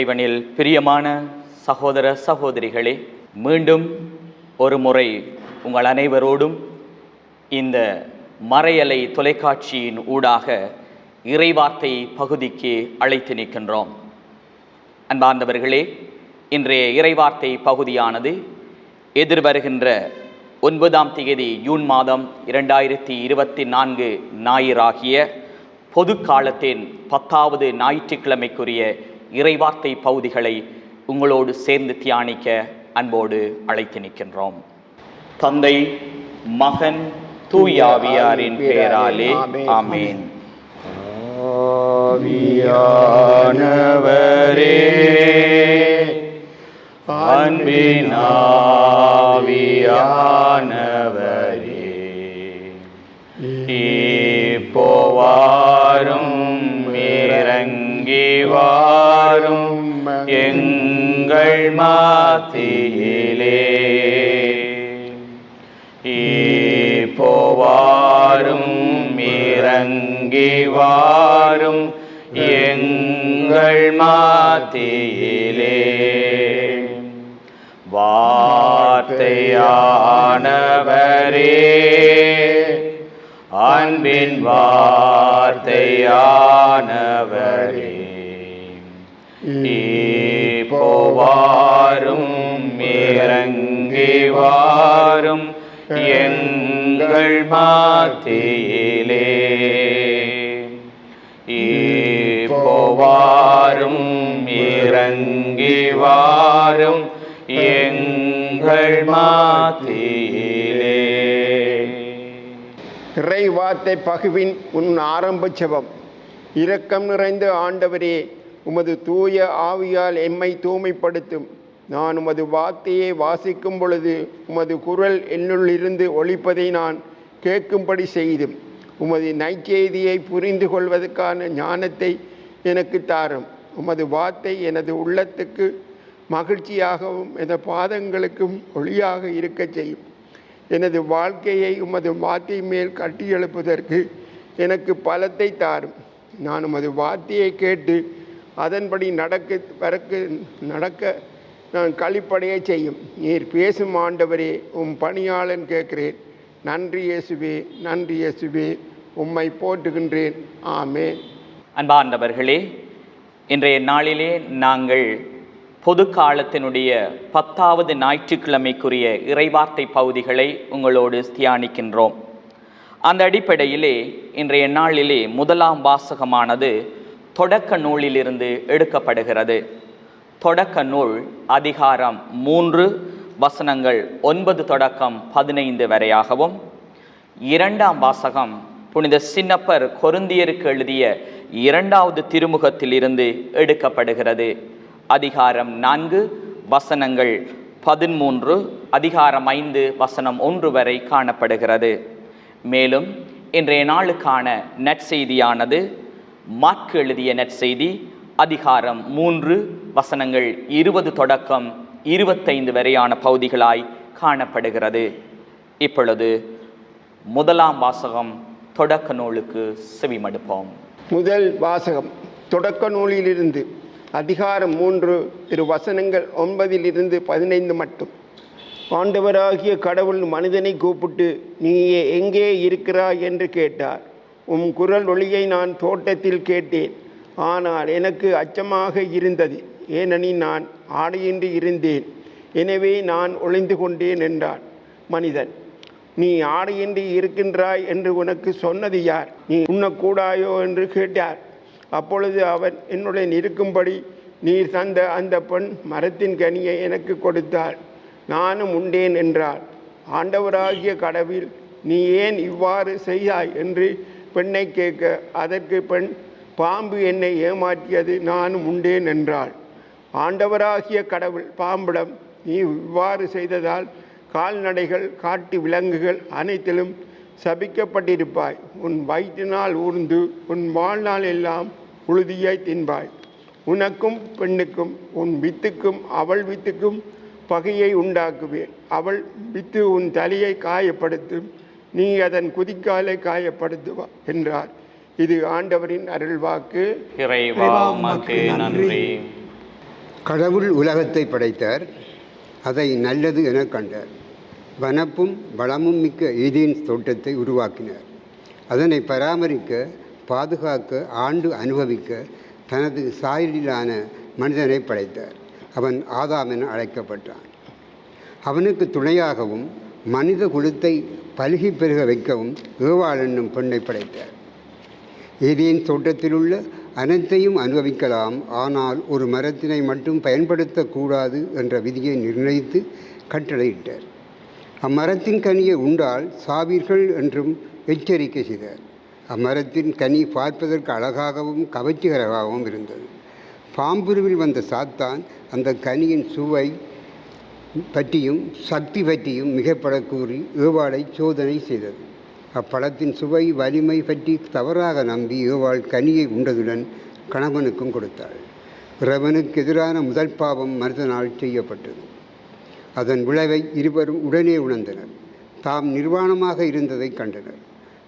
இறைவனில் பிரியமான சகோதர சகோதரிகளே மீண்டும் ஒரு முறை உங்கள் அனைவரோடும் இந்த மறையலை தொலைக்காட்சியின் ஊடாக இறைவார்த்தை பகுதிக்கு அழைத்து நிற்கின்றோம். அன்பார்ந்தவர்களே இன்றைய இறைவார்த்தை பகுதியானது எதிர்வருகின்ற ஒன்பதாம் தேதி ஜூன் மாதம் இரண்டாயிரத்தி இருபத்தி நான்கு ஞாயிறாகிய பொது காலத்தின் பத்தாவது ஞாயிற்றுக்கிழமைக்குரிய இறைவார்த்தை பகுதிகளை உங்களோடு சேர்ந்து தியானிக்க அன்போடு அழைத்து நிற்கின்றோம். தந்தை மகன் தூயாவியாரின் பெயராலே ஆமேன். ஆவியானவரே. எங்கள் மாத்தியிலே. போவாரும் இறங்கி வாரும் எங்கள் மாத்தியிலே. வார்த்தையானவரே அன்பின் வார்த்தையானவரே. போவாரும் இறங்கி வாரும் எங்கள் மாத்தியிலே. போவாரும் இறங்கி வாரும் எங்கள் மாத்தியிலே. இறை வார்த்தை பகுவின் உன் ஆரம்ப செபம். இரக்கம் நிறைந்த ஆண்டவரே உமது தூய ஆவியால் எம்மை தூய்மைப்படுத்தும். நான் உமது வார்த்தையை வாசிக்கும் பொழுது உமது குரல் என்னுள்ளிருந்து ஒழிப்பதை நான் கேட்கும்படி செய்தும். உமது நைச்செய்தியை புரிந்து கொள்வதற்கான ஞானத்தை எனக்கு தாரும். உமது வார்த்தை எனது உள்ளத்துக்கு மகிழ்ச்சியாகவும் எனது பாதங்களுக்கும் ஒளியாக இருக்கச் செய்யும். எனது வாழ்க்கையை உமது வார்த்தை மேல் கட்டியெழுப்பதற்கு எனக்கு பலத்தை தாரும். நான் உமது வார்த்தையை கேட்டு அதன்படி நடக்க வரக்கு நடக்க நான் களிப்படைய செய்யும். நீர் பேசும் ஆண்டவரே உம் பணியாளன் கேட்கிறேன். நன்றி இயேசுவே நன்றி இயேசுவே உம்மை போற்றுகின்றேன். ஆமே அன்பார்ந்தவர்களே இன்றைய நாளிலே நாங்கள் பொது காலத்தினுடைய பத்தாவது ஞாயிற்றுக்கிழமைக்குரிய இறைவார்த்தை பகுதிகளை உங்களோடு தியானிக்கின்றோம். அந்த அடிப்படையிலே இன்றைய நாளிலே முதலாம் வாசகமானது தொடக்க நூலிலிருந்து எடுக்கப்படுகிறது. தொடக்க நூல் அதிகாரம் மூன்று வசனங்கள் ஒன்பது தொடக்கம் பதினைந்து வரையாகவும் இரண்டாம் வாசகம் புனித சின்னப்பர் கொருந்தியருக்கு எழுதிய இரண்டாவது திருமுகத்திலிருந்து எடுக்கப்படுகிறது. அதிகாரம் நான்கு வசனங்கள் பதிமூன்று அதிகாரம் ஐந்து வசனம் ஒன்று வரை காணப்படுகிறது. மேலும் இன்றைய நாளுக்கான நற்செய்தியானது மாற்கு எழுதிய நற்செய்தி அதிகாரம் மூன்று வசனங்கள் இருபது தொடக்கம் இருபத்தைந்து வரையான பகுதிகளாய் காணப்படுகிறது. இப்பொழுது முதலாம் வாசகம் தொடக்க நூலுக்கு செவிமடுப்போம். முதல் வாசகம் தொடக்க நூலிலிருந்து அதிகாரம் மூன்று இரு வசனங்கள் ஒன்பதிலிருந்து பதினைந்து மட்டும். ஆண்டவராகிய கடவுள் மனிதனை கூப்பிட்டு நீ எங்கே இருக்கிறாய்? என்று கேட்டார். உம் குரல் ஒளியை நான் தோட்டத்தில் கேட்டேன். ஆனால் எனக்கு அச்சமாக இருந்தது. ஏனெனில் நான் ஆடையின்றி இருந்தேன். எனவே நான் ஒளிந்து கொண்டேன் என்றான் மனிதன். நீ ஆடையின்றி இருக்கின்றாய் என்று உனக்கு சொன்னது யார்? நீ உண்ணக்கூடாயோ? என்று கேட்டார். அப்பொழுது அவன் என்னுடன் இருக்கும்படி நீர் தந்த அந்த பெண் மரத்தின் கனியை எனக்கு கொடுத்தாள். நானும் உண்டேன் என்றாள் ஆண்டவராகிய கடவில் நீ ஏன் இவ்வாறு செய்தாய்? என்று பெண்ணை கேட்க அதற்கு பெண் பாம்பு என்னை ஏமாற்றியது நானும் உண்டேன் என்றாள் ஆண்டவராகிய கடவுள் பாம்பிடம் நீ இவ்வாறு செய்ததால் கால்நடைகள் காட்டு விலங்குகள் அனைத்திலும் சபிக்கப்பட்டிருப்பாய். உன் வயிற்றினால் ஊர்ந்து உன் வாழ்நாள் எல்லாம் உழுதியாய் தின்பாய். உனக்கும் பெண்ணுக்கும் உன் வித்துக்கும் அவள் வித்துக்கும் பகையை உண்டாக்குவேன். அவள் வித்து உன் தலையை காயப்படுத்தும். நீ அதன் குதிக்காலை காயப்படுத்துவா என்றார். இது ஆண்டவரின் அருள்வாக்கு. இறைவா உமக்கு நன்றி. கடவுள் உலகத்தை படைத்தார். அதை நல்லது என கண்டார். வனப்பும் வளமும் மிக்க ஏதேன் தோட்டத்தை உருவாக்கினார். அதனை பராமரிக்க பாதுகாக்க ஆண்டு அனுபவிக்க தனது சாயலிலான மனிதனை படைத்தார். அவன் ஆதாம் என அழைக்கப்பட்டான். அவனுக்கு துணையாகவும் மனித குலத்தை பல்கி பெருக வைக்கவும் ஏவாள் என்னும் பெண்ணை படைத்தார். ஏதேன் தோட்டத்திலுள்ள அனைத்தையும் அனுபவிக்கலாம். ஆனால் ஒரு மரத்தினை மட்டும் பயன்படுத்தக்கூடாது என்ற விதியை நிர்ணயித்து கட்டளையிட்டார். அம்மரத்தின் கனியை உண்டால் சாவீர்கள் என்றும் எச்சரிக்கை செய்தார். அம்மரத்தின் கனி பார்ப்பதற்கு அழகாகவும் கவர்ச்சிகரமாகவும் இருந்தது. பாம்புருவில் வந்த சாத்தான் அந்த கனியின் சுவை பற்றியும் சக்தி பற்றியும் மிகப்பட கூறி ஏவாளை சோதனை செய்தது. அப்பழத்தின் சுவை வலிமை பற்றி தவறாக நம்பி ஏவாள் கனியை உண்டதுடன் கணவனுக்கும் கொடுத்தாள். இறைவனுக்கு எதிரான முதல் பாவம் மனிதனால் செய்யப்பட்டது. அதன் விளைவை இருவரும் உடனே உணர்ந்தனர். தாம் நிர்வாணமாக இருந்ததை கண்டனர்.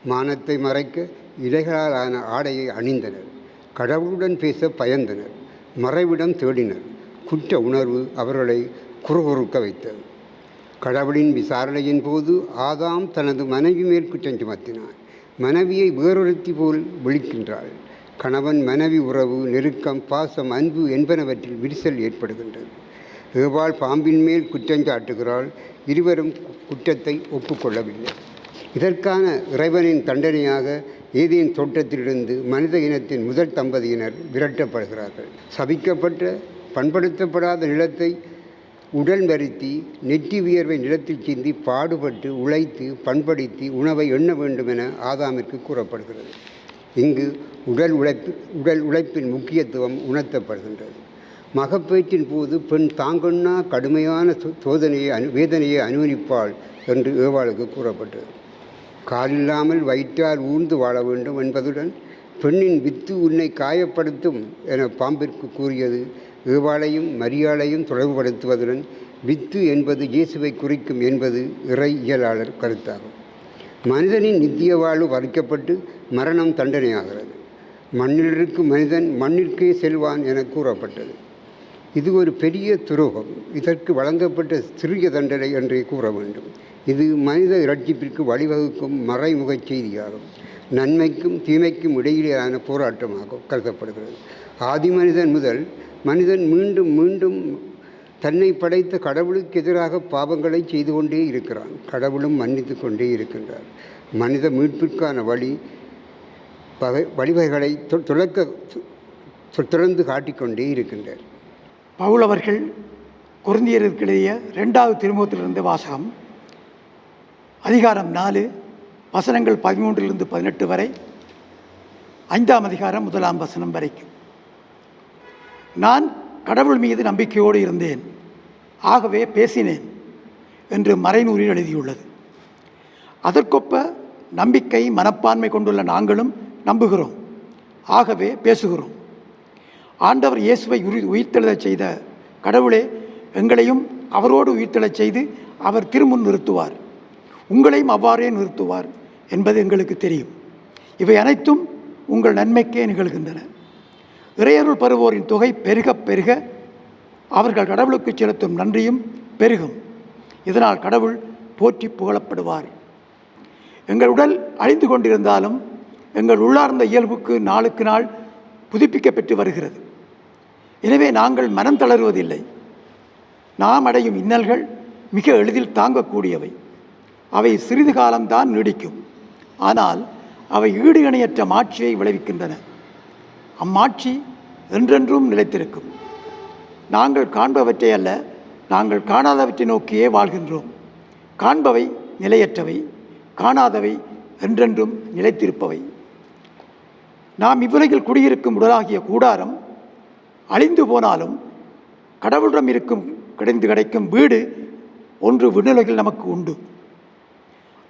மானத்தை மறைக்க இலைகளாலான ஆன ஆடையை அணிந்தனர். கடவுளுடன் பேச பயந்தனர். மறைவிடம் தேடினர். குற்ற உணர்வு அவர்களை குறுகுறுக்க வைத்தது. கடவுளின் விசாரணையின் போது ஆதாம் தனது மனைவி மேல் குற்றம் சுமத்தினார். மனைவியை வேறொருத்தி போல் விழிக்கின்றாள். கணவன் மனைவி உறவு நெருக்கம் பாசம் அன்பு என்பனவற்றில் விரிசல் ஏற்படுகின்றது. ஏவாள் பாம்பின் மேல் குற்றஞ்சாட்டுகிறாள் இருவரும் குற்றத்தை ஒப்புக்கொள்ளவில்லை. இதற்கான இறைவனின் தண்டனையாக ஏதேன் தோட்டத்திலிருந்து மனித இனத்தின் முதல் தம்பதியினர் விரட்டப்படுகிறார்கள். சபிக்கப்பட்ட பண்படுத்தப்படாத நிலத்தை உடல் வருத்தி நெற்றி வியர்வை நிலத்தில் சிந்தி பாடுபட்டு உழைத்து பண்படுத்தி உணவை எண்ண வேண்டும் என ஆதாமிற்கு கூறப்படுகிறது. இங்கு உடல் உழைப்பு உடல் உழைப்பின் முக்கியத்துவம் உணர்த்தப்படுகின்றது. மகப்பேற்றின் போது பெண் தாங்கொண்ணா கடுமையான சோதனையை அனு வேதனையை அனுபவிப்பாள் என்று ஏவாளுக்கு கூறப்பட்டது. காலில்லாமல் வயிற்றால் ஊர்ந்து வாழ வேண்டும் என்பதுடன் பெண்ணின் வித்து உன்னை காயப்படுத்தும் என பாம்பிற்கு கூறியது ஏவாளையும் மரியாளையும் தொடர்புபடுத்துவதுடன் வித்து என்பது இயேசுவை குறிக்கும் என்பது இறை இயலாளர் கருத்தாகும். மனிதனின் நித்திய வாழ்வு பறிக்கப்பட்டு மரணம் தண்டனையாகிறது. மண்ணிலிருக்கும் மனிதன் மண்ணிற்கே செல்வான் என கூறப்பட்டது. இது ஒரு பெரிய துரோகம். இதற்கு வழங்கப்பட்ட சிறிய தண்டனை என்றே கூற வேண்டும். இது மனித இரட்சிப்பிற்கு வழிவகுக்கும் மறைமுகச் செய்தியாகும். நன்மைக்கும் தீமைக்கும் இடையிலான போராட்டமாக கருதப்படுகிறது. ஆதி மனிதன் முதல் மனிதன் மீண்டும் மீண்டும் தன்னை படைத்த கடவுளுக்கு எதிராக பாவங்களை செய்து கொண்டே இருக்கிறான் கடவுளும் மன்னித்து கொண்டே இருக்கின்றார் மனித மீட்பிற்கான வழி வகை வழிவகைகளை துளக்க துலக்க தொடர்ந்து காட்டிக்கொண்டே இருக்கின்றார் பவுல் அவர்கள் குருந்தியருக்கிடையே ரெண்டாவது திருமுகத்திலிருந்து வாசகம் அதிகாரம் நாலு வசனங்கள் பதிமூன்றிலிருந்து பதினெட்டு வரை ஐந்தாம் அதிகாரம் முதலாம் வசனம் வரைக்கும் நான் கடவுள் மீது நம்பிக்கையோடு இருந்தேன். ஆகவே பேசினேன் என்று மறைநூலில் எழுதியுள்ளது. அதற்கொப்ப நம்பிக்கை மனப்பான்மை கொண்டுள்ள நாங்களும் நம்புகிறோம். ஆகவே பேசுகிறோம். ஆண்டவர் இயேசுவை உரி உயிர்த்தெழுதச் செய்த கடவுளே எங்களையும் அவரோடு உயிர்த்தெழச் செய்து அவர் திருமுன் நிறுத்துவார். உங்களையும் அவ்வாறே நிறுத்துவார் என்பது எங்களுக்கு தெரியும். இவை அனைத்தும் உங்கள் நன்மைக்கே நிகழ்கின்றன. இறையருள் பெறுவோரின் தொகை பெருக பெருக அவர்கள் கடவுளுக்கு செலுத்தும் நன்றியும் பெருகும். இதனால் கடவுள் போற்றி புகழப்படுவார். எங்கள் உடல் அழிந்து கொண்டிருந்தாலும் எங்கள் உள்ளார்ந்த இயல்புக்கு நாளுக்கு நாள் புதுப்பிக்கப்பட்டு வருகிறது. எனவே நாங்கள் மனம் தளருவதில்லை. நாம் அடையும் இன்னல்கள் மிக எளிதில் தாங்கக்கூடியவை. அவை சிறிது காலம்தான் நீடிக்கும். ஆனால் அவை ஈடு இணையற்ற மாட்சியை விளைவிக்கின்றன. அம்மாட்சி என்றென்றும் நிலைத்திருக்கும். நாங்கள் காண்பவற்றை அல்ல நாங்கள் காணாதவற்றை நோக்கியே வாழ்கின்றோம். காண்பவை நிலையற்றவை காணாதவை என்றென்றும் நிலைத்திருப்பவை. நாம் இவ்வுலகில் குடியிருக்கும் உடலாகிய கூடாரம் அழிந்து போனாலும் கடவுளிடம் இருக்கும் கிடைந்து கிடைக்கும் வீடு ஒன்று விண்ணுலகில் நமக்கு உண்டு.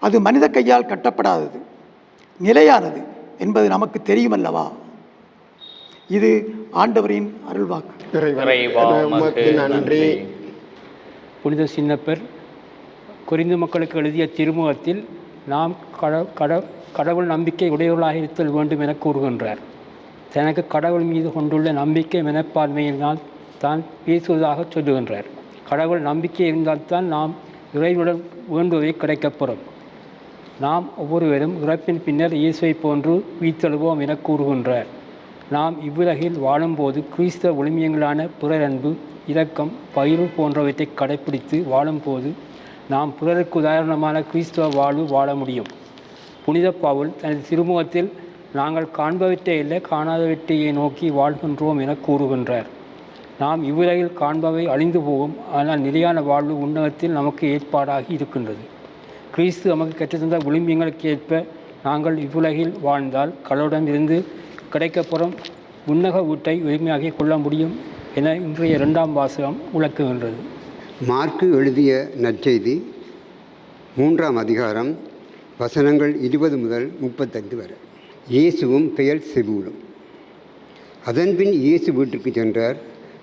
அது மனித கையால் கட்டப்படாதது நிலையானது என்பது நமக்கு தெரியுமல்லவா? இது ஆண்டவரின் அருள்வாக்கு. நன்றி. புனித சின்னப்பர் குறிந்து மக்களுக்கு எழுதிய திருமுகத்தில் நாம் கட கட கடவுள் நம்பிக்கை உடையவர்களாக இருத்தல் வேண்டும் என கூறுகின்றார். தனக்கு கடவுள் மீது கொண்டுள்ள நம்பிக்கை மனப்பான்மையினால் தான் பேசுவதாக சொல்லுகின்றார். கடவுள் நம்பிக்கை இருந்தால்தான் நாம் இறைவனுடன் வேண்டுவதை கிடைக்கப்பெறும். நாம் ஒவ்வொருவரும் இறப்பின் பின்னர் இயேசுவை போன்று உயிர்த்தெழுவோம் என கூறுகின்றார். நாம் இவ்வுலகில் வாழும்போது கிறிஸ்தவ ஒளிமியங்களான பிறரன்பு இரக்கம் பயிறு போன்றவற்றை கடைப்பிடித்து வாழும்போது நாம் பிறருக்கு உதாரணமான கிறிஸ்தவ வாழ்வு வாழ முடியும். புனித பாவுல் தனது திருமுகத்தில் நாங்கள் காண்பவற்றை இல்லை காணாதவற்றையே நோக்கி வாழ்கின்றோம் என கூறுகின்றார். நாம் இவ்வுலகில் காண்பவை அழிந்து போகும் ஆனால் நிலையான வாழ்வு உன்னதத்தில் நமக்கு ஏற்பாடாகி இருக்கின்றது. கிறிஸ்து நமக்கு கற்றுத்தந்த விளிம்பியங்களுக்கு ஏற்ப நாங்கள் இவ்வுலகில் வாழ்ந்தால் கடவுடன் இருந்து கிடைக்கப்பெறும் உன்னக வீட்டை உரிமையாகிக் கொள்ள முடியும் என இன்றைய இரண்டாம் வாசகம் விளக்குகின்றது. மார்க்கு எழுதிய நற்செய்தி மூன்றாம் அதிகாரம் வசனங்கள் இருபது முதல் முப்பத்தைந்து வரை. இயேசுவும் பெயர் செபூலும். அதன்பின் இயேசு வீட்டுக்கு சென்றார்.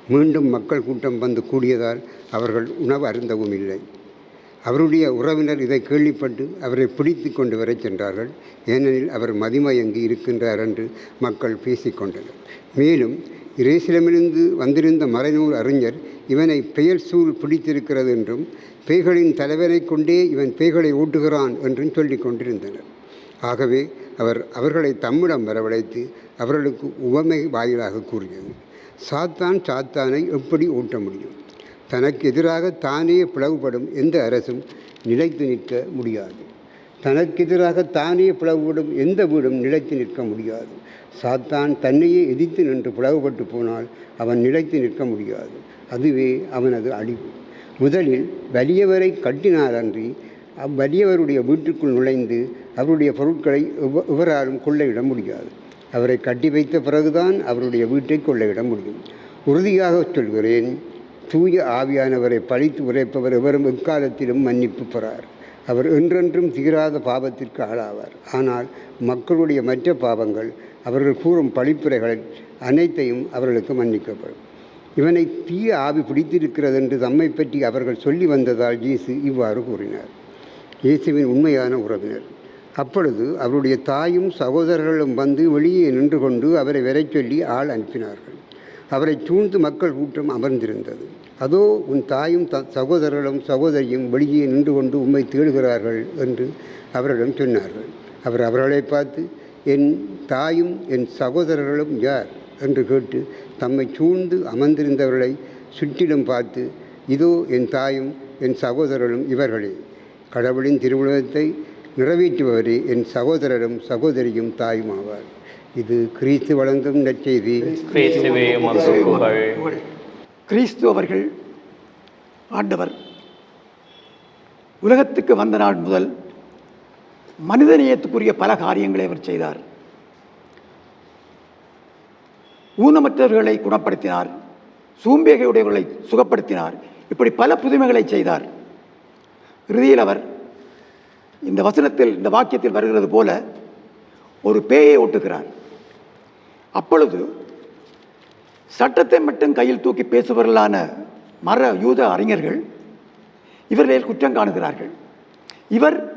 மீண்டும் மக்கள் கூட்டம் வந்து கூடியதால் அவர்கள் உணவு அருந்தவும் இல்லை. அவருடைய உறவினர் இதை கேள்விப்பட்டு அவரை பிடித்து கொண்டு வரச் சென்றார்கள். ஏனெனில் அவர் மதிமயங்கி இருக்கின்றார் என்று மக்கள் பேசிக்கொண்டனர். மேலும் இரேசிலமிருந்து வந்திருந்த மறைநூல் அறிஞர் இவனை பெயர் சூழ் பிடித்திருக்கிறது என்றும் பேய்களின் தலைவரை கொண்டே இவன் பேய்களை ஓட்டுகிறான் என்றும் சொல்லிக் கொண்டிருந்தனர். ஆகவே அவர் அவர்களை தம்மிடம் வரவழைத்து அவர்களுக்கு உவமை வாயிலாக கூறியது சாத்தான் சாத்தானை எப்படி ஓட்ட முடியும்? தனக்கு எதிராக தானே பிளவுபடும் எந்த அரசும் நிலைத்து நிற்க முடியாது. தனக்கு எதிராக தானே பிளவுபடும் எந்த வீடும் நிலைத்து நிற்க முடியாது. சாத்தான் தன்னையே எதிர்த்து நின்று பிளவுபட்டு போனால் அவன் நிலைத்து நிற்க முடியாது. அதுவே அவனது அழிவு. முதலில் வலியவரை கட்டினாரன்றி அவ்வலியவருடைய வீட்டுக்குள் நுழைந்து அவருடைய பொருட்களை எவராலும் கொள்ளையிட முடியாது. அவரை கட்டி வைத்த பிறகுதான் அவருடைய வீட்டை கொள்ளையிட முடியும். உறுதியாக சொல்கிறேன் தூய ஆவியானவரை பழித்து உரைப்பவர் எவரும் எக்காலத்திலும் மன்னிப்பு பெறார். அவர் என்றென்றும் தீராத பாவத்திற்கு ஆளாவார். ஆனால் மக்களுடைய மற்ற பாவங்கள் அவர்கள் கூறும் பழிப்புரைகள் அனைத்தையும் அவர்களுக்கு மன்னிக்கப்படும். இவனை தீய ஆவி பிடித்திருக்கிறது என்று தம்மை பற்றி அவர்கள் சொல்லி வந்ததால் இயேசு இவ்வாறு கூறினார். இயேசுவின் உண்மையான உறவினர். அப்பொழுது அவருடைய தாயும் சகோதரர்களும் வந்து வெளியே நின்று கொண்டு அவரை வரச் சொல்லி ஆள் அனுப்பினார்கள். அவரை சூழ்ந்து மக்கள் கூட்டம் அமர்ந்திருந்தது. அதோ உன் தாயும் த சகோதரர்களும் சகோதரியும் வெளியே நின்று கொண்டு உம்மை தேடுகிறார்கள் என்று அவரிடம் சொன்னார்கள். அவர் அவர்களை பார்த்து என் தாயும் என் சகோதரர்களும் யார்? என்று கேட்டு தம்மை சூழ்ந்து அமர்ந்திருந்தவர்களை சுற்றிலும் பார்த்து இதோ என் தாயும் என் சகோதரரும் இவர்களே. கடவுளின் திருவுலகத்தை நிறைவேற்றுபவரே என் சகோதரரும் சகோதரியும் தாயும் ஆவார் இது கிறிஸ்து வழங்கும் நற்செய்தி. கிறிஸ்து அவர்கள் ஆண்டவர் உலகத்துக்கு வந்த நாள் முதல் மனிதநேயத்துக்குரிய பல காரியங்களை அவர் செய்தார். ஊனமற்றவர்களை குணப்படுத்தினார் சூம்பேகையுடையவர்களை சுகப்படுத்தினார் இப்படி பல புதுமைகளை செய்தார். இறுதியில் அவர் இந்த வசனத்தில் இந்த வாக்கியத்தில் வருகிறது போல ஒரு பேயை ஓட்டுகிறார். அப்பொழுது சட்டத்தை மட்டும் கையில் தூக்கி பேசுபவர்களான மர யூத அறிஞர்கள் இவர்களில் குற்றம் காணுகிறார்கள். இவர்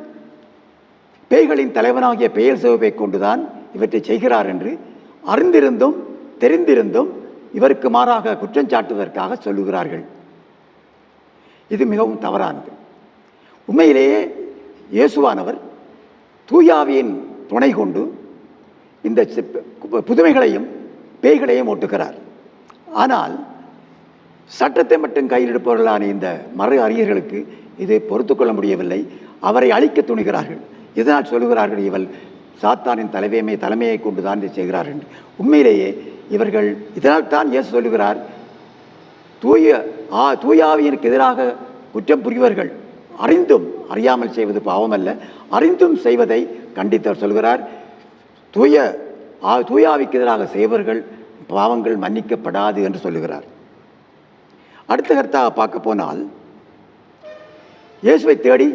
பேய்களின் தலைவனாகிய பெயர் சிவப்பை கொண்டுதான் இவற்றை செய்கிறார் என்று அறிந்திருந்தும் தெரிந்திருந்தும் இவருக்கு மாறாக குற்றம் சாட்டுவதற்காக சொல்லுகிறார்கள். இது மிகவும் தவறானது. உண்மையிலேயே இயேசுவானவர் தூயாவியின் துணை கொண்டு இந்த சி- புதுமைகளையும் பேய்களையும் ஓட்டுகிறார். ஆனால் சட்டத்தை மட்டும் கையில் எடுப்பவர்களான இந்த மறு அறிஞர்களுக்கு இதை பொறுத்து கொள்ள முடியவில்லை. அவரை அழிக்க துணிகிறார்கள். இதனால் சொல்லுகிறார்கள்? இவள் சாத்தானின் தலைமையை தலைமையை கொண்டு தான் இதை செய்கிறார்கள் உண்மையிலேயே இவர்கள் இதனால் தான் இயேசு சொல்லுகிறார் தூய ஆ தூயாவியனுக்கு எதிராக குற்றம் புரிவர்கள் அறிந்தும் அறியாமல் செய்வது பாவமல்ல. அறிந்தும் செய்வதை கண்டித்தவர் சொல்கிறார் தூய ஆ தூயாவிக்கு எதிராக செய்வர்கள் பாவங்கள் மன்னிக்கப்படாது என்று சொல்லுகிறார். அடுத்த கருத்தாக பார்க்க போனால் இயேசுவை தேடி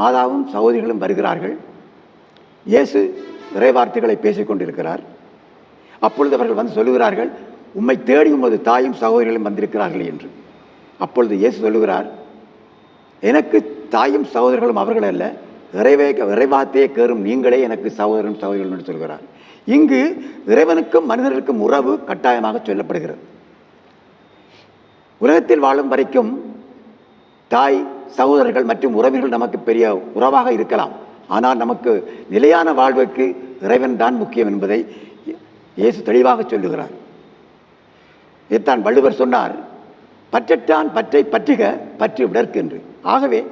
மாதாவும் சகோதரிகளும் வருகிறார்கள். இயேசு விரைவார்த்தைகளை பேசிக்கொண்டிருக்கிறார் அப்பொழுது அவர்கள் வந்து சொல்லுகிறார்கள் உம்மை தேடி உமது தாயும் சகோதரிகளும் வந்திருக்கிறார்கள் என்று. அப்பொழுது இயேசு சொல்லுகிறார் எனக்கு தாயும் சகோதரர்களும் அவர்கள் அல்ல இறைவே இறைவாத்தையே கேறும் நீங்களே எனக்கு சகோதரன் சகோதரிகள் என்று சொல்கிறார் இங்கு இறைவனுக்கும் மனிதர்களுக்கும் உறவு கட்டாயமாக சொல்லப்படுகிறது. உலகத்தில் வாழும் வரைக்கும் தாய் சகோதரர்கள் மற்றும் உறவினர்கள் நமக்கு பெரிய உறவாக இருக்கலாம். ஆனால் நமக்கு நிலையான வாழ்வுக்கு இறைவன் தான் முக்கியம் என்பதை இயேசு தெளிவாக சொல்லுகிறார். இதைத்தான் வள்ளுவர் சொன்னார் பற்றட்டான் பற்றை பற்றுக பற்று விடற்கு ஆகவே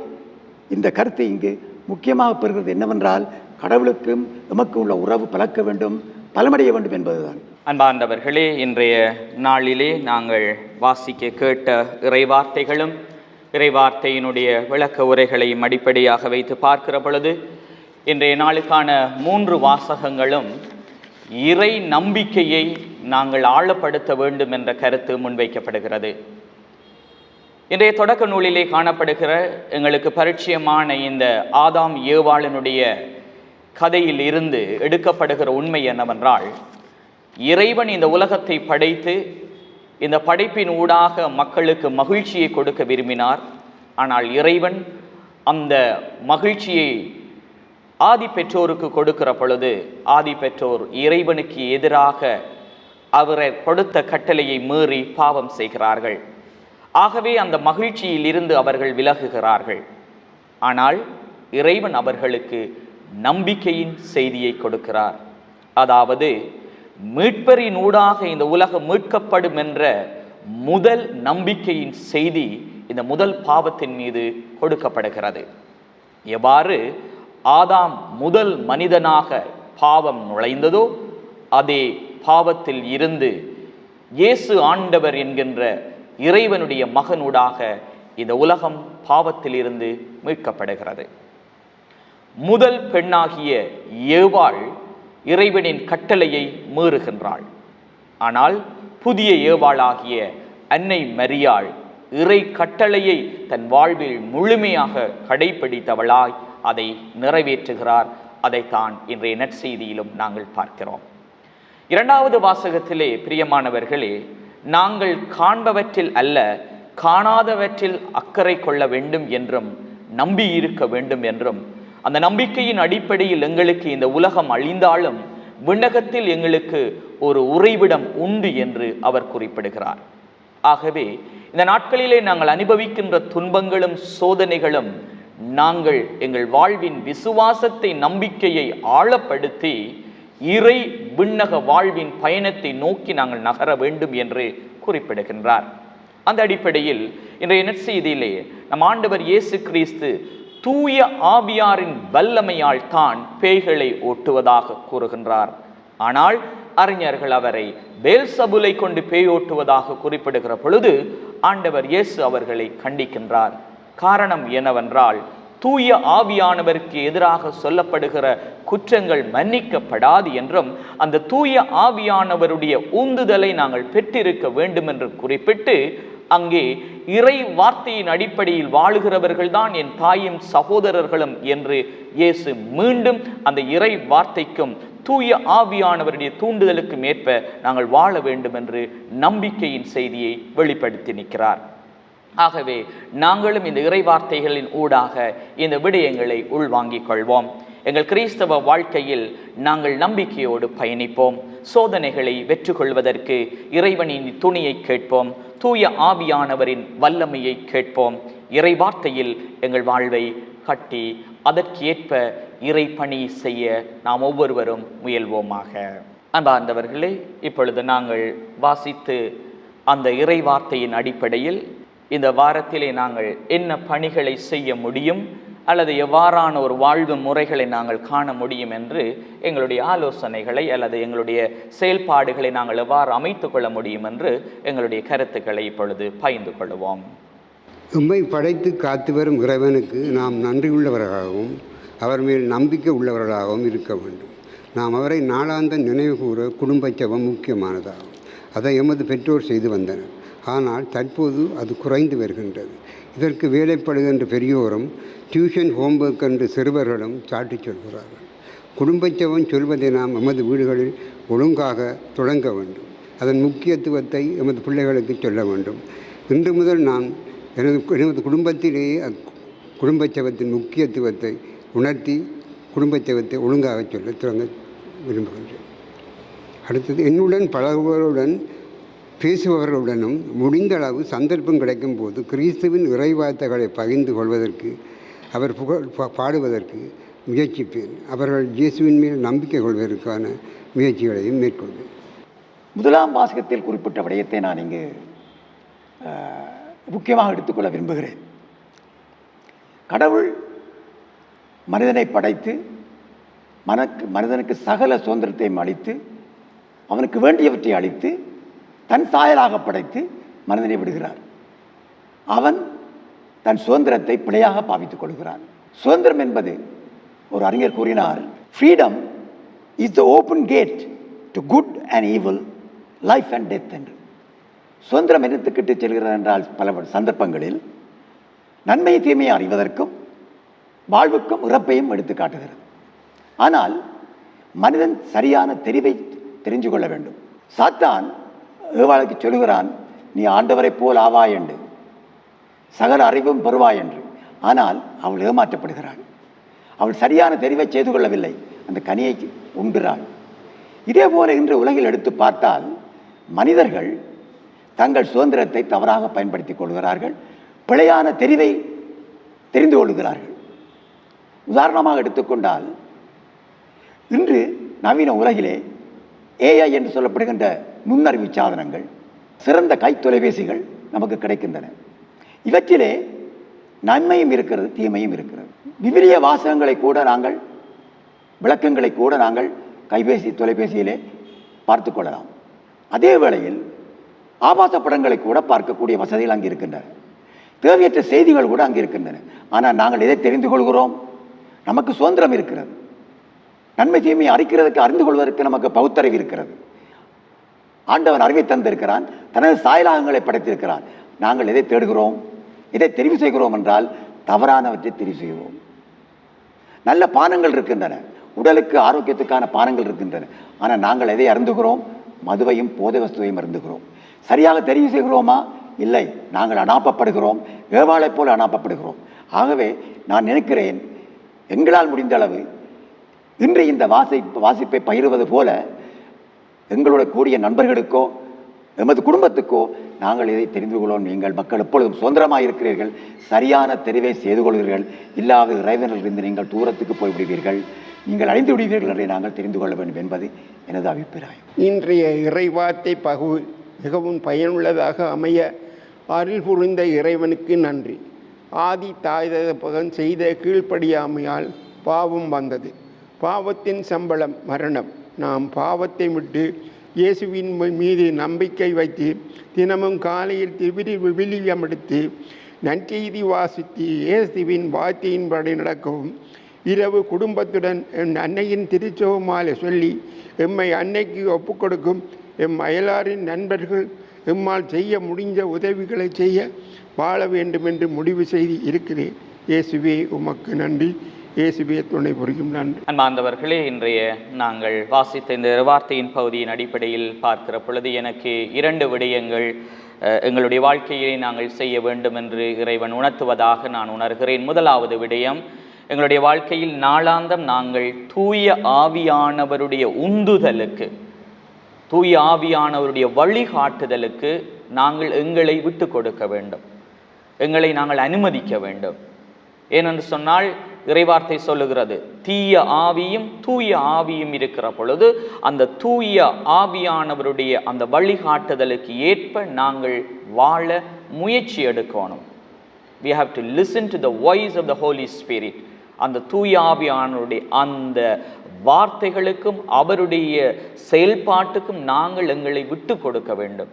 இந்த கருத்து இங்கு முக்கியமாக பெறுகிறது என்னவென்றால் கடவுளுக்கும் எமக்கும் உள்ள உறவு பழக்க வேண்டும் பலமடைய வேண்டும் என்பதுதான். அன்பார்ந்தவர்களே இன்றைய நாளிலே நாங்கள் வாசிக்க கேட்ட இறைவார்த்தைகளும் இறைவார்த்தையினுடைய விளக்க உரைகளையும் அடிப்படையாக வைத்து பார்க்கிற பொழுது இன்றைய நாளுக்கான மூன்று வாசகங்களும் இறை நம்பிக்கையை நாங்கள் ஆழப்படுத்த வேண்டும் என்ற கருத்து முன்வைக்கப்படுகிறது. இன்றைய தொடக்க நூலிலே காணப்படுகிற எங்களுக்கு பரிச்சயமான இந்த ஆதாம் ஏவாளனுடைய கதையில் இருந்து எடுக்கப்படுகிற உண்மை என்னவென்றால் இறைவன் இந்த உலகத்தை படைத்து இந்த படைப்பின் ஊடாக மக்களுக்கு மகிழ்ச்சியை கொடுக்க விரும்பினார். ஆனால் இறைவன் அந்த மகிழ்ச்சியை ஆதி பெற்றோருக்கு கொடுக்கிற பொழுது ஆதி பெற்றோர் இறைவனுக்கு எதிராக அவரை கொடுத்த கட்டளையை மீறி பாவம் செய்கிறார்கள். ஆகவே அந்த மகிழ்ச்சியில் இருந்து அவர்கள் விலகுகிறார்கள். ஆனால் இறைவன் அவர்களுக்கு நம்பிக்கையின் செய்தியை கொடுக்கிறார். அதாவது மீட்பரின் ஊடாக இந்த உலகம் மீட்கப்படும் என்ற முதல் நம்பிக்கையின் செய்தி இந்த முதல் பாவத்தின் மீது கொடுக்கப்படுகிறது. எவ்வாறு? ஆதாம் முதல் மனிதனாக பாவம் நுழைந்ததோ அதே பாவத்தில் இருந்து இயேசு ஆண்டவர் என்கின்ற இறைவனுடைய மகனூடாக இந்த உலகம் பாவத்தில் இருந்து மீட்கப்படுகிறது. முதல் பெண்ணாகிய ஏவாள் இறைவனின் கட்டளையை மீறுகின்றாள். ஆனால் புதிய ஏவாளாகிய அன்னை மரியாள் இறை கட்டளையை தன் வாழ்வில் முழுமையாக கடைபிடித்தவளாய் அதை நிறைவேற்றுகிறார். அதைத்தான் இன்றைய நற்செய்தியிலும் நாங்கள் பார்க்கிறோம். இரண்டாவது வாசகத்திலே பிரியமானவர்களே நாங்கள் காண்பவற்றில் அல்ல காணாதவற்றில் அக்கறை கொள்ள வேண்டும் என்றும் நம்பி இருக்க வேண்டும் என்றும் அந்த நம்பிக்கையின் அடிப்படையில் எங்களுக்கு இந்த உலகம் அழிந்தாலும் விண்ணகத்தில் எங்களுக்கு ஒரு உறைவிடம் உண்டு என்று அவர் குறிப்பிடுகிறார். ஆகவே இந்த நாட்களிலே நாங்கள் அனுபவிக்கின்ற துன்பங்களும் சோதனைகளும் நாங்கள் எங்கள் வாழ்வின் விசுவாசத்தை நம்பிக்கையை ஆழப்படுத்தி இறை விண்ணக வாழ்வின் பயணத்தை நோக்கி நாங்கள் நகர வேண்டும் என்று குறிப்பிடுகின்றார். அந்த அடிப்படையில் இன்றைய நற்செய்தியிலே நம் ஆண்டவர் இயேசு கிறிஸ்து தூய ஆவியாரின் வல்லமையால் தான் பேய்களை ஓட்டுவதாக கூறுகின்றார். ஆனால் அறிஞர்கள் அவரை பேல்சபுலை கொண்டு பேய் ஓட்டுவதாக குறிப்பிடுகிற பொழுது ஆண்டவர் இயேசு அவர்களை கண்டிக்கின்றார். காரணம் என்னவென்றால் தூய ஆவியானவருக்கு எதிராக சொல்லப்படுகிற குற்றங்கள் மன்னிக்கப்படாது என்றும் அந்த தூய ஆவியானவருடைய உந்துதலை நாங்கள் பெற்றிருக்க வேண்டும் என்று குறிப்பிட்டு அங்கே இறை வார்த்தையின் அடிப்படையில் வாழுகிறவர்கள்தான் என் தாயும் சகோதரர்களும் என்று இயேசு மீண்டும் அந்த இறை வார்த்தைக்கும் தூய ஆவியானவருடைய தூண்டுதலுக்கும் ஏற்ப நாங்கள் வாழ வேண்டும் என்று நம்பிக்கையின் செய்தியை வெளிப்படுத்தி நிற்கிறார். ஆகவே நாங்களும் இந்த இறை வார்த்தைகளின் ஊடாக இந்த விடயங்களை உள்வாங்கிக் கொள்வோம். எங்கள் கிறிஸ்தவ வாழ்க்கையில் நாங்கள் நம்பிக்கையோடு பயணிப்போம். சோதனைகளை வெற்றி கொள்வதற்கு இறைவனின் துணியை கேட்போம். தூய ஆவியானவரின் வல்லமையை கேட்போம். இறை வார்த்தையில் எங்கள் வாழ்வை கட்டி அதற்கேற்ப இறை பணி செய்ய நாம் ஒவ்வொருவரும் முயல்வோமாக. அன்பார்ந்தவர்களே இப்பொழுது நாங்கள் வாசித்து அந்த இறை வார்த்தையின் அடிப்படையில் இந்த வாரத்திலே நாங்கள் என்ன பணிகளை செய்ய முடியும் அல்லது எவ்வாறான ஒரு வாழ்வு முறைகளை நாங்கள் காண முடியும் என்று எங்களுடைய ஆலோசனைகளை அல்லது எங்களுடைய செயல்பாடுகளை நாங்கள் எவ்வாறு அமைத்து கொள்ள முடியும் என்று எங்களுடைய கருத்துக்களை இப்பொழுது பகிர்ந்து கொள்வோம். உம்மை படைத்து காத்து வரும் இறைவனுக்கு நாம் நன்றியுள்ளவர்களாகவும் அவர் மேல் நம்பிக்கை உள்ளவர்களாகவும் இருக்க வேண்டும். நாம் அவரை நாளாந்த நினைவு கூற குடும்ப முக்கியமானதாகும். அதை எமது பெற்றோர் செய்து வந்தனர். ஆனால் தற்போது அது குறைந்து வருகின்றது. இதற்கு வேலைப்படுகின்ற பெரியோரும் டியூஷன் ஹோம்ஒர்க் என்று சிறுவர்களும் சாட்டி சொல்கிறார்கள். குடும்ப சொல்வதை நாம் எமது வீடுகளில் ஒழுங்காக தொடங்க வேண்டும். அதன் முக்கியத்துவத்தை எமது பிள்ளைகளுக்கு சொல்ல வேண்டும். இன்று முதல் நான் எனது எனது குடும்பத்திலேயே அக் குடும்ப முக்கியத்துவத்தை உணர்த்தி குடும்பச்சவத்தை ஒழுங்காக சொல்ல தொடங்க விரும்புகின்றேன். அடுத்தது என்னுடன் பழகுவருடன் பேசுபவர்களுடனும் முடிந்த அளவு சந்தர்ப்பம் கிடைக்கும் போது கிறிஸ்துவின் இறைவார்த்தைகளை பகிர்ந்து கொள்வதற்கு அவர் புகழ் பா- பாடுவதற்கு முயற்சிப்பேன். அவர்கள் இயேசுவின் மேல் நம்பிக்கை கொள்வதற்கான முயற்சிகளையும் மேற்கொள்வேன். முதலாம் வாசகத்தில் குறிப்பிட்ட விடயத்தை நான் இங்கு முக்கியமாக எடுத்துக்கொள்ள விரும்புகிறேன். கடவுள் மனிதனை படைத்து மனக்கு மனிதனுக்கு சகல சுதந்திரத்தையும் அளித்து அவனுக்கு வேண்டியவற்றை அளித்து தன் சாயலாக படைத்து மனிதனை விடுகிறார். அவன் தன் சுதந்திரத்தை பிழையாக பாவித்துக் கொள்கிறான். சுதந்திரம் என்பது ஒரு அறிஞர் கூறினார் freedom is the open gate to good and evil life and death என்று. சுதந்திரம் என்னத்துக்கிட்டு செல்கிறார் என்றால் பல சந்தர்ப்பங்களில் நன்மை தீமையை அறிவதற்கும் வாழ்வுக்கும் இறப்பையும் எடுத்து காட்டுகிறது. ஆனால் மனிதன் சரியான தெரிவை தெரிஞ்சு கொள்ள வேண்டும். சாத்தான் ஏவாளுக்கு சொல்லுகிறான் நீ ஆண்டவரைப் போல் ஆவாய் என்று. சகல அறிவும் பெறுவாய் என்று. ஆனால் அவள் ஏமாற்றப்படுகிறாள். அவள் சரியான தெரிவை செய்து கொள்ளவில்லை. அந்த கனியை உண்கிறாள். இதே போல இன்று உலகில் எடுத்து பார்த்தால் மனிதர்கள் தங்கள் சுதந்திரத்தை தவறாக பயன்படுத்திக் கொள்கிறார்கள். பிழையான தெரிவை தெரிந்து கொள்கிறார்கள். உதாரணமாக எடுத்துக்கொண்டால் இன்று நவீன உலகிலே ஏஐ என்று சொல்லப்படுகின்ற நுண்ணறிவு சாதனங்கள் சிறந்த கை தொலைபேசிகள் நமக்கு கிடைக்கின்றன. இவற்றிலே நன்மையும் இருக்கிறது தீமையும் இருக்கிறது. விவிலிய வாசகங்களை கூட நாங்கள் விளக்கங்களை கூட நாங்கள் கைபேசி தொலைபேசியிலே பார்த்து கொள்ளலாம். அதே வேளையில் ஆபாச படங்களை கூட பார்க்கக்கூடிய வசதிகள் அங்கே இருக்கின்றன. தேவையற்ற செய்திகள் கூட அங்கே இருக்கின்றன. ஆனால் நாங்கள் எதை தெரிந்து கொள்கிறோம்? நமக்கு சுதந்திரம் இருக்கிறது. நன்மை தீமையை அறிக்கிறதுக்கு அறிந்து கொள்வதற்கு நமக்கு பகுத்தறிவு இருக்கிறது. ஆண்டவன் அறிவை தந்திருக்கிறான் தனது சாயலாகங்களை படைத்திருக்கிறான். நாங்கள் எதை தேடுகிறோம்? எதை தெரிவு செய்கிறோம் என்றால் தவறானவற்றை தெரிவு செய்கிறோம் நல்ல பானங்கள் இருக்கின்றன. உடலுக்கு ஆரோக்கியத்துக்கான பானங்கள் இருக்கின்றன. ஆனால் நாங்கள் எதை அருந்துகிறோம்? மதுவையும் போதை வஸ்துவையும் அருந்துகிறோம். சரியாக தெரிவு செய்கிறோமா? இல்லை. நாங்கள் அனாப்பப்படுகிறோம். ஏவாளைப் போல் அனாப்பப்படுகிறோம். ஆகவே நான் நினைக்கிறேன் எங்களால் முடிந்த அளவு இன்று இந்த வாசி வாசிப்பை பகிர்வது போல எங்களோட கூடிய நண்பர்களுக்கோ எமது குடும்பத்துக்கோ நாங்கள் இதை தெரிந்து கொள்வோம். நீங்கள் மக்கள் எப்பொழுதும் சுதந்திரமாக இருக்கிறீர்கள். சரியான தெரிவை செய்து கொள்கிறீர்கள். இல்லாத இறைவனிலிருந்து நீங்கள் தூரத்துக்கு போய்விடுவீர்கள் நீங்கள் அழிந்து விடுவீர்கள் என்று நாங்கள் தெரிந்து கொள்ள வேண்டும் என்பது எனது அபிப்பிராயம். இன்றைய இறைவார்த்தை பகு மிகவும் பயனுள்ளதாக அமைய அருள் புரிந்த இறைவனுக்கு நன்றி. ஆதி தாய் தகப்பகன் செய்த கீழ்ப்படியாமையால் பாவம் வந்தது. பாவத்தின் சம்பளம் மரணம். நாம் பாவத்தை விட்டு இயேசுவின் மீது நம்பிக்கை வைத்து தினமும் காலையில் திவிரி விவிலியம் எடுத்து நற்செய்தி வாசித்து இயேசுவின் வார்த்தையின்படி நடக்கவும் இரவு குடும்பத்துடன் என் அன்னையின் திருச்சோமாலை சொல்லி எம்மை அன்னைக்கு ஒப்புக்கொடுக்கும் எம் அயலாரின் நண்பர்கள் எம்மால் செய்ய முடிஞ்ச உதவிகளை செய்ய வாழ வேண்டும் என்று முடிவு செய்து இருக்கிறேன். இயேசுவே உமக்கு நன்றி. இயேசுவே துணை புரியும் நன்றி அன்பார்ந்தவர்களே இன்றைய நாங்கள் வாசித்த இந்த வார்த்தையின் பகுதியின் அடிப்படையில் பார்க்கிற பொழுது எனக்கு இரண்டு விடயங்கள் எங்களுடைய வாழ்க்கையை நாங்கள் செய்ய வேண்டும் என்று இறைவன் உணர்த்துவதாக நான் உணர்கிறேன். முதலாவது விடயம் எங்களுடைய வாழ்க்கையில் நாளாந்தம் நாங்கள் தூய ஆவியானவருடைய உந்துதலுக்கு தூய ஆவியானவருடைய வழிகாட்டுதலுக்கு நாங்கள் எங்களை விட்டு கொடுக்க வேண்டும். எங்களை நாங்கள் அனுமதிக்க வேண்டும். ஏனென்று சொன்னால் இறைவார்த்தை சொல்லுகிறது. தீய ஆவியும் தூய ஆவியும் இருக்கிற பொழுது அந்த தூய ஆவியானவருடைய அந்த வழிகாட்டுதலுக்கு ஏற்ப நாங்கள் வாழ முயற்சி எடுக்கணும். We have to listen to the voice of the Holy Spirit அந்த தூய ஆவியானவருடைய அந்த வார்த்தைகளுக்கும் அவருடைய செயல்பாட்டுக்கும் நாங்கள் எங்களை விட்டு கொடுக்க வேண்டும்.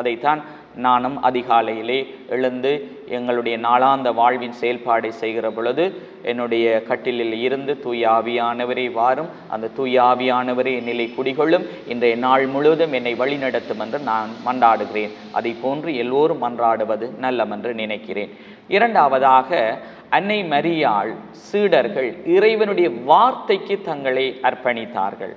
அதைத்தான் நானும் அதிகாலையிலே எழுந்து எங்களுடைய நாளாந்த வாழ்வின் செயல்பாடை செய்கிற பொழுது என்னுடைய கட்டிலில் இருந்து தூய ஆவியானவரே வாரும். அந்த தூய ஆவியானவரே என்னிலே குடிகொள்ளும். இன்றைய நாள் முழுவதும் என்னை வழிநடத்தும் என்று நான் மன்றாடுகிறேன். அதை போன்று எல்லோரும் மன்றாடுவது நல்லம் என்று நினைக்கிறேன். இரண்டாவதாக அன்னை மரியாள் சீடர்கள் இறைவனுடைய வார்த்தைக்கு தங்களை அர்ப்பணித்தார்கள்.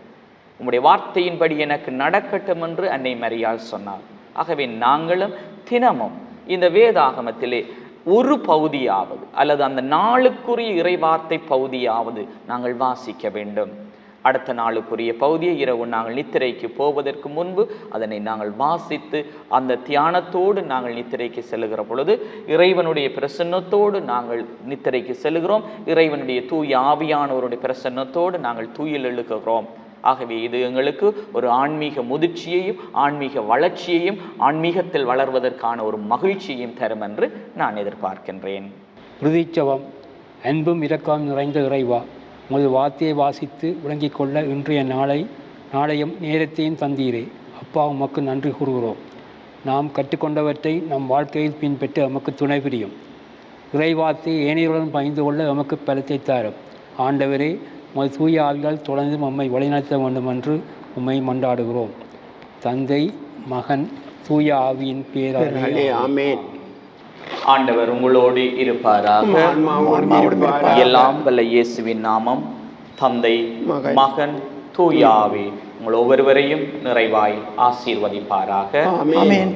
உம்முடைய வார்த்தையின்படி எனக்கு நடக்கட்டும் என்று அன்னை மரியாள் சொன்னார். ஆகவே நாங்களும் தினமும் இந்த வேதாகமத்திலே ஒரு பகுதியாவது அல்லது அந்த நாளுக்குரிய இறைவார்த்தை பகுதியாவது நாங்கள் வாசிக்க வேண்டும். அடுத்த நாளுக்குரிய பகுதியை இரவு நாங்கள் நித்திரைக்கு போவதற்கு முன்பு அதனை நாங்கள் வாசித்து அந்த தியானத்தோடு நாங்கள் நித்திரைக்கு செல்லுகிற பொழுது இறைவனுடைய பிரசன்னத்தோடு நாங்கள் நித்திரைக்கு செல்கிறோம் இறைவனுடைய தூய் ஆவியானவருடைய பிரசன்னத்தோடு நாங்கள் தூயில் எழுகிறோம் ஆகவே இது எங்களுக்கு ஒரு ஆன்மீக முதிர்ச்சியையும் ஆன்மீக வளர்ச்சியையும் ஆன்மீகத்தில் வளர்வதற்கான ஒரு மகிழ்ச்சியையும் தரும் என்று நான் எதிர்பார்க்கின்றேன். ருதிச்சவம் அன்பும் இரக்கம் நிறைந்த இறைவா உமது வார்த்தையை வாசித்து விளங்கிக் கொள்ள இன்றைய நாளை நாளையும் நேரத்தையும் தந்தீரே. அப்பா உமக்கு நன்றி கூறுகிறோம். நாம் கற்றுக்கொண்டவற்றை நம் வாழ்க்கையில் பின்பற்ற எமக்கு துணை புரியும். இறைவார்த்தை ஏனையருடன் பகிர்ந்து கொள்ள எமக்கு பலத்தை தாரும். ஆண்டவரே உமது தூய ஆவியால் தொடர்ந்து நம்மை வழிநடத்த வேண்டும் என்று உம்மை மன்றாடுகிறோம். தந்தை மகன் தூய ஆவியின் பேராலே ஆமென். ஆண்டவர் உங்களோடு இருப்பாராக. எல்லாம் வல்ல இயேசுவின் நாமம். தந்தை மகன், தூய ஆவி உங்கள் ஒவ்வொருவரையும் நிறைவாய் ஆசீர்வதிப்பாராக. ஆமென்.